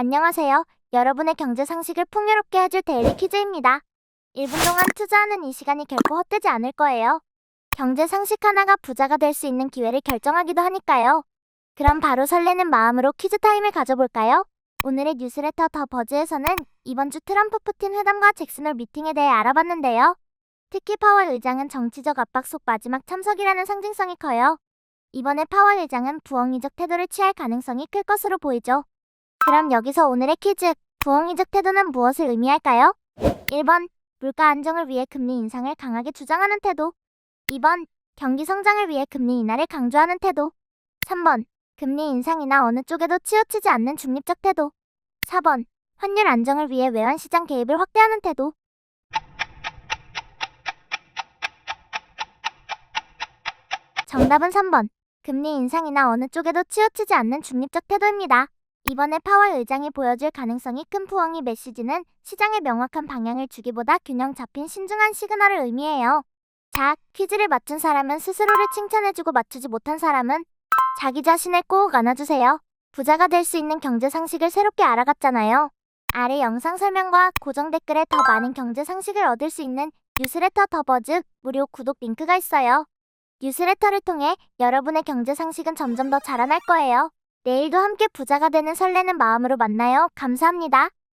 안녕하세요. 여러분의 경제 상식을 풍요롭게 해줄 데일리 퀴즈입니다. 1분 동안 투자하는 이 시간이 결코 헛되지 않을 거예요. 경제 상식 하나가 부자가 될 수 있는 기회를 결정하기도 하니까요. 그럼 바로 설레는 마음으로 퀴즈 타임을 가져볼까요? 오늘의 뉴스레터 더 버즈에서는 이번 주 트럼프 푸틴 회담과 잭슨홀 미팅에 대해 알아봤는데요. 특히 파월 의장은 정치적 압박 속 마지막 참석이라는 상징성이 커요. 이번에 파월 의장은 부엉이적 태도를 취할 가능성이 클 것으로 보이죠. 그럼 여기서 오늘의 퀴즈. 부엉이적 태도는 무엇을 의미할까요? 1번. 물가 안정을 위해 금리 인상을 강하게 주장하는 태도. 2번. 경기 성장을 위해 금리 인하를 강조하는 태도. 3번. 금리 인상이나 어느 쪽에도 치우치지 않는 중립적 태도. 4번. 환율 안정을 위해 외환 시장 개입을 확대하는 태도. 정답은 3번. 금리 인상이나 어느 쪽에도 치우치지 않는 중립적 태도입니다. 이번에 파월 의장이 보여줄 가능성이 큰 부엉이 메시지는 시장에 명확한 방향을 주기보다 균형 잡힌 신중한 시그널을 의미해요. 자, 퀴즈를 맞춘 사람은 스스로를 칭찬해주고 맞추지 못한 사람은 자기 자신을 꼭 안아주세요. 부자가 될 수 있는 경제 상식을 새롭게 알아갔잖아요. 아래 영상 설명과 고정 댓글에 더 많은 경제 상식을 얻을 수 있는 뉴스레터 더 버즈 무료 구독 링크가 있어요. 뉴스레터를 통해 여러분의 경제 상식은 점점 더 자라날 거예요. 내일도 함께 부자가 되는 설레는 마음으로 만나요. 감사합니다.